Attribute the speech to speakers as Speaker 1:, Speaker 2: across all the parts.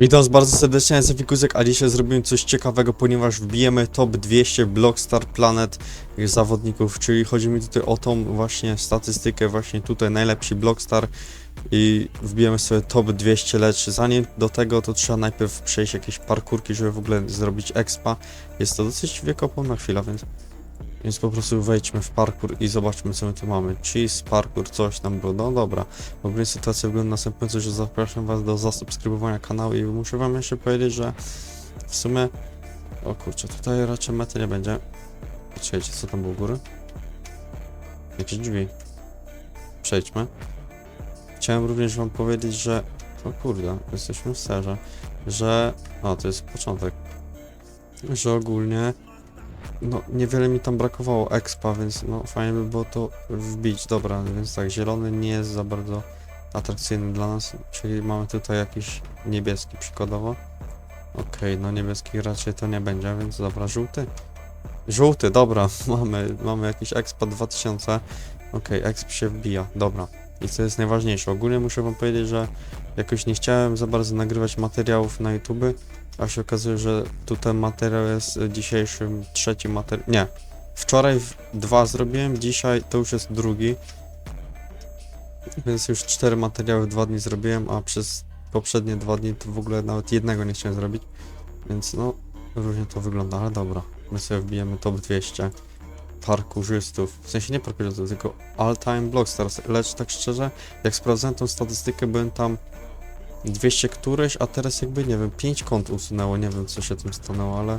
Speaker 1: Witam bardzo serdecznie, jestem Fikusek, a dzisiaj zrobimy coś ciekawego, ponieważ wbijemy top 200 Blockstar Planet zawodników, czyli chodzi mi tutaj o tą właśnie statystykę, właśnie tutaj najlepsi Blockstar i wbijemy sobie top 200, lecz zanim do tego to trzeba najpierw przejść jakieś parkurki, żeby w ogóle zrobić expa. Jest to dosyć wiekopomna chwila, więc więc po prostu wejdźmy w parkour i zobaczmy co my tu mamy. Cheese, parkour, coś tam było. No dobra. W ogóle sytuacja wygląda następująco, że zapraszam was do zasubskrybowania kanału i muszę wam jeszcze powiedzieć, że w sumie... O kurczę, tutaj raczej mety nie będzie. Czekajcie, co tam było u góry? Jakieś drzwi. Przejdźmy. Chciałem również wam powiedzieć, że... O kurde, jesteśmy w serze. Że... O, to jest początek. Że ogólnie no, niewiele mi tam brakowało expa, więc no fajnie by było to wbić. Dobra, więc tak, zielony nie jest za bardzo atrakcyjny dla nas, czyli mamy tutaj jakiś niebieski przykładowo. Okej, no niebieski raczej to nie będzie, więc dobra, żółty. Żółty, dobra, mamy, mamy jakiś expa 2000. Okej, exp się wbija, dobra. I co jest najważniejsze, ogólnie muszę wam powiedzieć, że jakoś nie chciałem za bardzo nagrywać materiałów na YouTube, a się okazuje, że tutaj materiał jest y, dzisiejszym trzecim materiał. Nie. Wczoraj dwa zrobiłem, dzisiaj to już jest drugi. Więc już cztery materiały w dwa dni zrobiłem, a przez poprzednie dwa dni to w ogóle nawet jednego nie chciałem zrobić. Więc no, różnie to wygląda, ale dobra. My sobie wbijemy top 200 parkurzystów. W sensie nie parkurzystów, tylko all time blockstars. Lecz tak szczerze, jak sprawdzałem tą statystykę, byłem tam 200 któreś, a teraz jakby, nie wiem, 5 kont usunęło, nie wiem co się tym stanęło, ale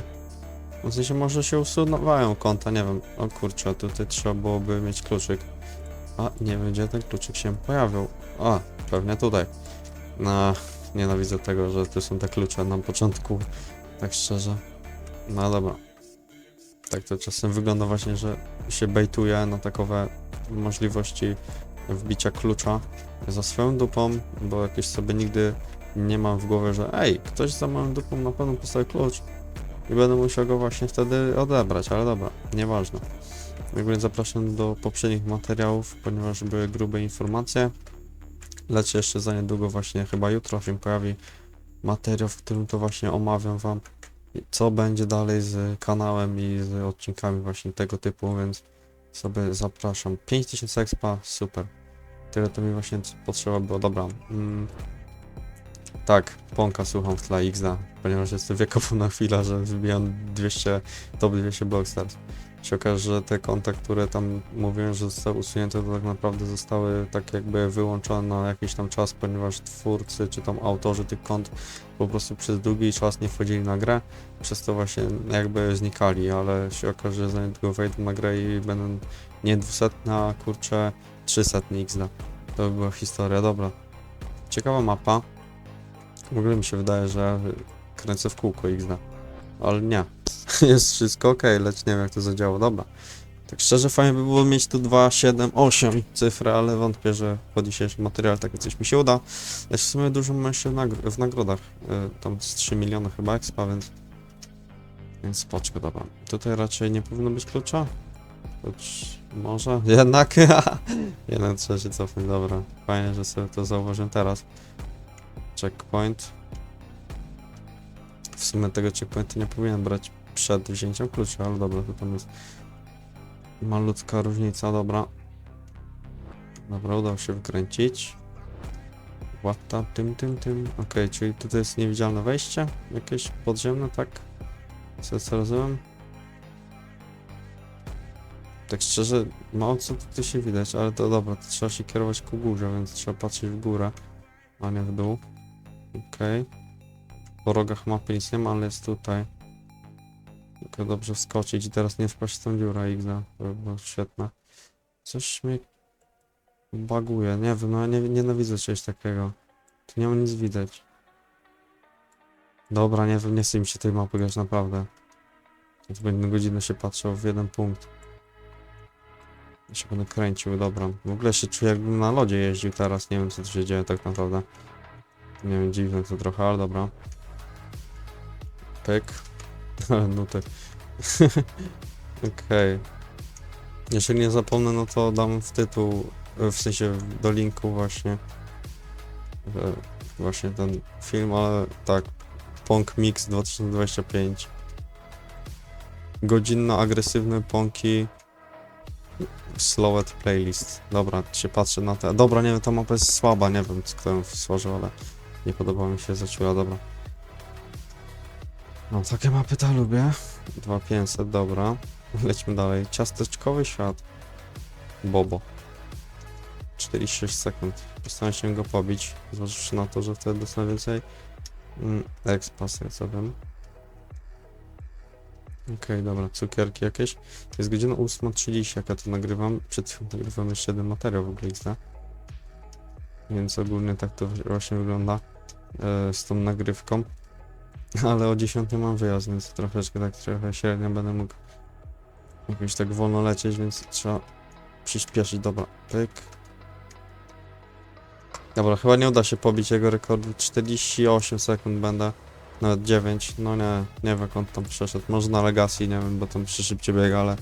Speaker 1: no w sensie może się usuwają konta, nie wiem, o kurczę, tutaj trzeba byłoby mieć kluczyk, a nie wiem gdzie ten kluczyk się pojawił, a, pewnie tutaj, no, nienawidzę tego, że tu są te klucze na początku, tak szczerze, no dobra, tak to czasem wygląda właśnie, że się bejtuje na takowe możliwości wbicia klucza, za swoją dupą, bo jakieś sobie nigdy nie mam w głowie, że ej, ktoś za moją dupą na pewno postawi klucz i będę musiał go właśnie wtedy odebrać, ale dobra, nieważne. Jakby zapraszam do poprzednich materiałów, ponieważ były grube informacje, lecz jeszcze za niedługo właśnie, chyba jutro się pojawi materiał, w którym to właśnie omawiam wam, co będzie dalej z kanałem i z odcinkami właśnie tego typu, więc sobie zapraszam. 5000 expa, super. Tyle to mi właśnie potrzeba było. Dobra. Mm. Tak, Ponka słucham w tle XD, ponieważ jest to wiekopomna chwila, że wybijam 200, top 200 Blockstars. Się okaże, że te konta, które tam mówiłem, że zostały usunięte, to tak naprawdę zostały tak jakby wyłączone na jakiś tam czas, ponieważ twórcy czy tam autorzy tych kont po prostu przez długi czas nie wchodzili na grę, przez to właśnie jakby znikali, ale się okaże, że za niedługo wejdą na grę i będą nie 200, a kurczę 300 XD. To by była historia, dobra. Ciekawa mapa. W ogóle mi się wydaje, że kręcę w kółko XD. Ale nie. Jest wszystko ok, lecz nie wiem jak to zadziałało. Dobra. Tak szczerze fajnie by było mieć tu 2, 7, 8 cyfry, ale wątpię, że po dzisiejszym materiale takie coś mi się uda. Lecz w sumie dużo mam w, nagr- w nagrodach. Y, tam z 3 miliony chyba expa, więc... Więc spoczko, dobra. Tutaj raczej nie powinno być klucza. Choć może jednak. Jeden trzeba się cofnąć, dobra. Fajnie, że sobie to zauważyłem teraz. Checkpoint. W sumie tego checkpointu nie powinienem brać przed wzięciem klucza, ale dobra, to tam jest malutka różnica, dobra. Dobra, udało się wykręcić. Łapta, tym, tym, tym. Okej, czyli tutaj jest niewidzialne wejście. Jakieś podziemne, tak? Co, co rozumiem? Tak szczerze, mało co tu się widać, ale to dobra, to trzeba się kierować ku górze, więc trzeba patrzeć w górę, a nie w dół. Okej. Po rogach mapy nic nie ma, ale jest tutaj. Tylko dobrze wskoczyć i teraz nie wpaść w tą dziurę X-a. To by było świetne. Coś mnie baguje, nie wiem, no ja nie, nienawidzę czegoś takiego. Tu nie ma nic widać. Dobra, nie wiem, nie mi się tej mapy grać, naprawdę. Tu będę godzinę się patrzał w jeden punkt. Ja się będę kręcił, dobra. W ogóle się czuję jakbym na lodzie jeździł teraz, nie wiem co tu się dzieje tak naprawdę. Nie wiem, dziwne to trochę, ale dobra. Pyk. Ale nuty. Okej. Jeżeli nie zapomnę, no to dam w tytuł, e, w sensie do linku właśnie. właśnie ten film, ale tak, Pong Mix 2025. Godzinno agresywne ponki Slowet playlist. Dobra, się patrzę na te. Dobra, nie wiem, ta mapa jest słaba, nie wiem, kto ją stworzył, ale nie podoba mi się zaczęła, dobra. No, takie mapy to lubię. 2500, dobra. Lećmy dalej. Ciasteczkowy świat. Bobo. 46 sekund. Postaram się go pobić, zważywszy na to, że wtedy dostanę więcej mm, co wiem. Okej, dobra, cukierki jakieś. Jest godzina 8.30, jak ja to nagrywam. Przed chwilą nagrywam jeszcze jeden materiał w ogóle XD. Więc ogólnie tak to właśnie wygląda e, z tą nagrywką. Ale o 10 mam wyjazd, więc troszeczkę tak trochę średnio będę mógł jakoś tak wolno lecieć, więc trzeba przyspieszyć. Dobra, pyk. Dobra, chyba nie uda się pobić jego rekordu. 48 sekund będę. Nawet 9. No nie, nie wiem jak tam przeszedł. Może na Legacy, nie wiem, bo tam przy szybciej biega, ale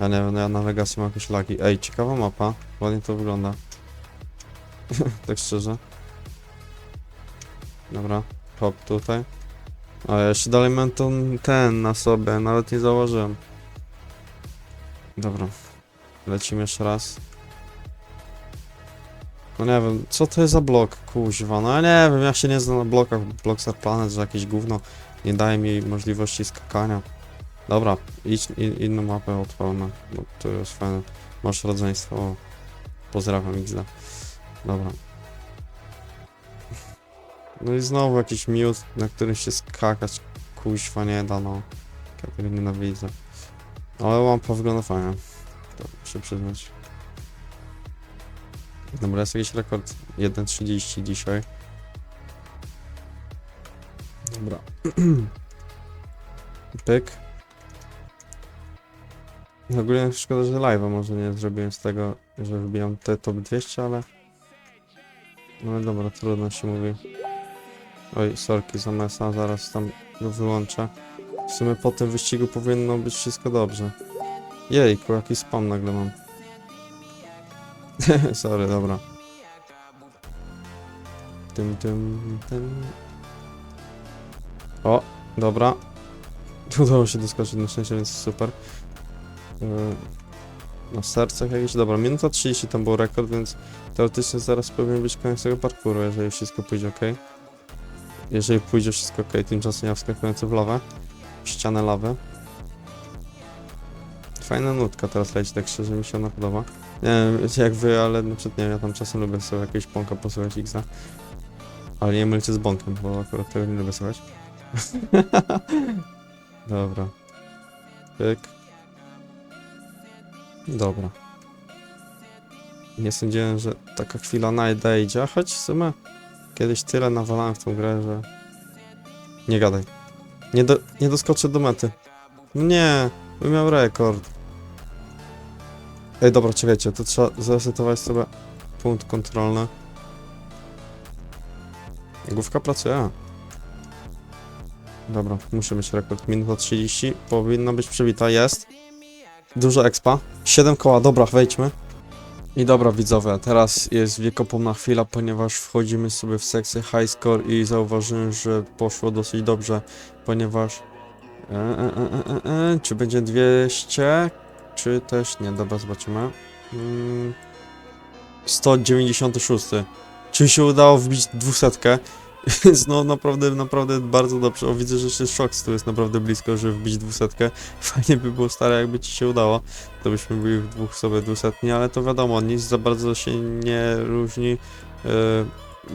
Speaker 1: ja nie wiem, no ja na Legacy mam jakieś lagi. Ej, ciekawa mapa. Ładnie to wygląda. tak szczerze. Dobra, hop tutaj. A jeszcze dalej mam ten, ten na sobie, nawet nie zauważyłem. Dobra. Lecimy jeszcze raz. No nie wiem, co to jest za blok, kuźwa, no ja nie wiem, ja się nie znam na blokach, Blockstar Planet, że jakieś gówno nie daje mi możliwości skakania. Dobra, idź in, inną mapę odpalmy, bo to jest fajne. Masz rodzeństwo, o. Pozdrawiam XD. Dobra. No i znowu jakiś miód, na którym się skakać, kuźwa nie da, no. Ja tego nienawidzę. Ale mapa wygląda fajnie. To muszę przyznać. Dobra, jest jakiś rekord 1.30 dzisiaj. Dobra. Pyk. No Ogólnie szkoda, że live'a może nie zrobiłem z tego, że wybijam te top 200, ale... No dobra, trudno się mówi. Oj, sorki za mesa, zaraz tam go wyłączę. W sumie po tym wyścigu powinno być wszystko dobrze. Jejku, jaki spam nagle mam. Sorry, dobra. Tym, tym, tym. O, dobra. Udało się doskoczyć na szczęście, więc super. Yy, Na sercach jakieś, dobra, minuta 30 tam był rekord, więc teoretycznie zaraz powinien być koniec tego parkouru, jeżeli wszystko pójdzie ok. Jeżeli pójdzie wszystko ok, tymczasem ja wskakujący w lawę, w ścianę lawy. Fajna nutka teraz leci, tak szczerze mi się ona podoba. Nie wiem, jak wy, ale na przykład nie ja tam czasem lubię sobie jakiegoś bąka posłuchać Xa. Ale nie mylcie z bąkiem, bo akurat tego nie lubię słuchać. Dobra. Pyk. Dobra. Nie sądziłem, że taka chwila nadejdzie, choć w sumie kiedyś tyle nawalałem w tą grę, że... Nie gadaj. Nie, do, nie doskoczę do mety. Nie, bym miał rekord. Ej, dobra, czekajcie, to trzeba zresetować sobie punkt kontrolny. Główka pracuje. Dobra, muszę mieć rekord. Minuta 30, powinna być przebita, jest. Dużo expa. 7 koła, dobra, wejdźmy. I dobra widzowie, teraz jest wiekopomna chwila, ponieważ wchodzimy sobie w sekcję high score i zauważyłem, że poszło dosyć dobrze, ponieważ... E, e, e, e, e, czy będzie 200? Czy też nie? Dobra, zobaczymy. Mm, 196. Czy się udało wbić 200? Więc no naprawdę, naprawdę bardzo dobrze. O, widzę, że jeszcze Shox tu jest naprawdę blisko, żeby wbić 200. Fajnie by było stare, jakby ci się udało. To byśmy byli w dwóch sobie 200, ale to wiadomo, nic za bardzo się nie różni. Yy,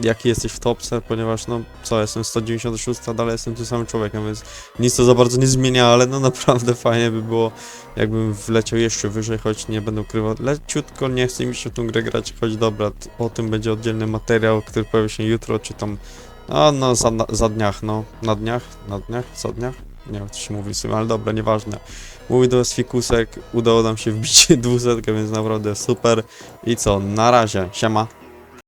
Speaker 1: jaki jesteś w topce, ponieważ no co, jestem 196, a dalej jestem tym samym człowiekiem, więc nic to za bardzo nie zmienia, ale no naprawdę fajnie by było, jakbym wleciał jeszcze wyżej, choć nie będę ukrywał, leciutko nie chcę mi się w tą grę grać, choć dobra, o tym będzie oddzielny materiał, który pojawi się jutro, czy tam, a no za, za dniach, no, na dniach, na dniach, za dniach, nie wiem, co się mówi w sumie, ale dobra, nieważne. Mój do fikusek, udało nam się wbić 200, więc naprawdę super. I co, na razie, siema.